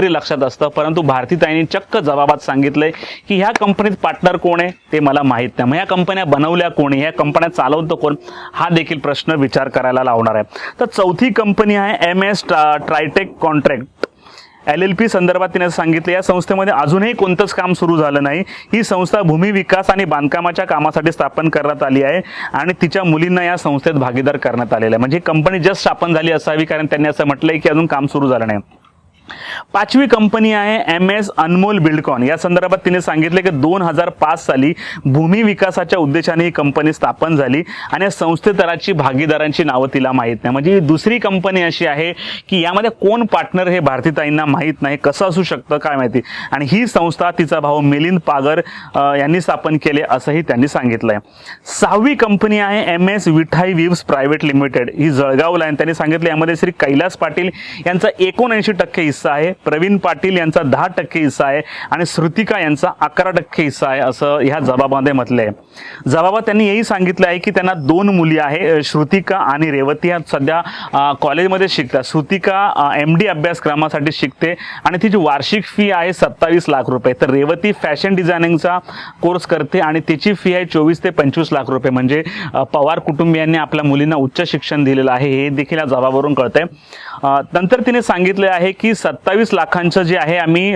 तरी लक्षात असतं. परंतु भारतीताईंनी चक्क जबाबात सांगितलंय की ह्या कंपनीत पार्टनर कोण आहे ते मला माहीत नाही. मग ह्या कंपन्या बनवल्या कोणी? ह्या कंपन्या चालवतं कोण? हा देखील प्रश्न विचार करायला लावणार आहे. तर चौथी कंपनी आहे M S Tritech contract. L L P संदर्भात तिने सांगितलं या संस्थेमध्ये अजूनही कोणतंच काम सुरू झालं नाही. ही संस्था भूमी विकास आणि बांधकामाच्या कामासाठी स्थापन करण्यात आली आहे आणि तिच्या मुलींना या संस्थेत भागीदार करण्यात आलेलं आहे. म्हणजे कंपनी जस्ट स्थापन झाली असावी कारण त्यांनी असं म्हटलंय की अजून काम सुरू झालं नाही. पाचवी कंपनी आहे एम एस अनमोल बिल्डकॉन. या संदर्भात तिने सांगितले की दोन हजार पाच साली भूमी विकासाच्या उद्देशाने ही कंपनी स्थापन झाली आणि या संस्थेतराची भागीदारांची नावं तिला माहीत नाही. म्हणजे ही दुसरी कंपनी अशी आहे की यामध्ये कोण पार्टनर हे भारतीताईंना माहीत नाही कसं असू शकतं काय माहिती. आणि ही संस्था तिचा भाऊ मिलिंद पागर यांनी स्थापन केले असंही त्यांनी सांगितलंय. सहावी कंपनी आहे M S Vithai weaves private limited. ही जळगावला आहे आणि त्यांनी सांगितलं यामध्ये श्री कैलास पाटील यांचा एकोणऐंशी टक्के हिस्सा आहे. प्रवीण पाटील यांचा दहा टक्के हिस्सा आहे आणि श्रुतिका यांचा अकरा टक्के हिस्सा आहे असं ह्या जबाबामध्ये म्हटलंय. जबाबात त्यांनी हेही सांगितलं आहे की त्यांना दोन मुली आहे श्रुतिका आणि रेवती. ह्या सध्या कॉलेजमध्ये शिकतात. श्रुतिका एम डी अभ्यासक्रमासाठी शिकते आणि तिची वार्षिक फी आहे सत्तावीस लाख रुपये. तर रेवती फॅशन डिझायनिंगचा कोर्स करते आणि तिची फी आहे चोवीस ते पंचवीस लाख रुपये. म्हणजे पवार कुटुंबियांनी आपल्या मुलींना उच्च शिक्षण दिलेलं आहे. हे देखील या जबाबावरून कळतंय. नंतर तिने सांगितले आहे की सत्तावीस लाखांचं जे आहे आम्ही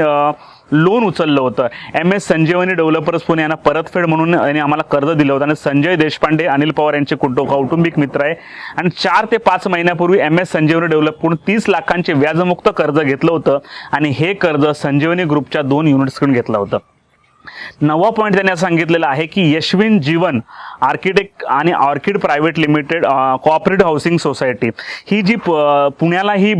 लोन उचललं होतं. M S Sanjivani developers Pune यांना परतफेड म्हणून यांनी आम्हाला कर्ज दिलं होतं. आणि संजय देशपांडे अनिल पवार यांचे कुटुंब कौटुंबिक मित्र आहे. आणि चार ते पाच महिन्यापूर्वी एम एस संजीवनी डेव्हलपकडून तीस लाखांचे व्याजमुक्त कर्ज घेतलं होतं. आणि हे कर्ज संजीवनी ग्रुपच्या दोन युनिट्सकडून घेतलं होतं. नवा पॉईंट त्यांनी सांगितलेला आहे की यशविन जीवन आर्किटेक्ट आणि orchid private limited cooperative housing society ही जी पुण्याला ही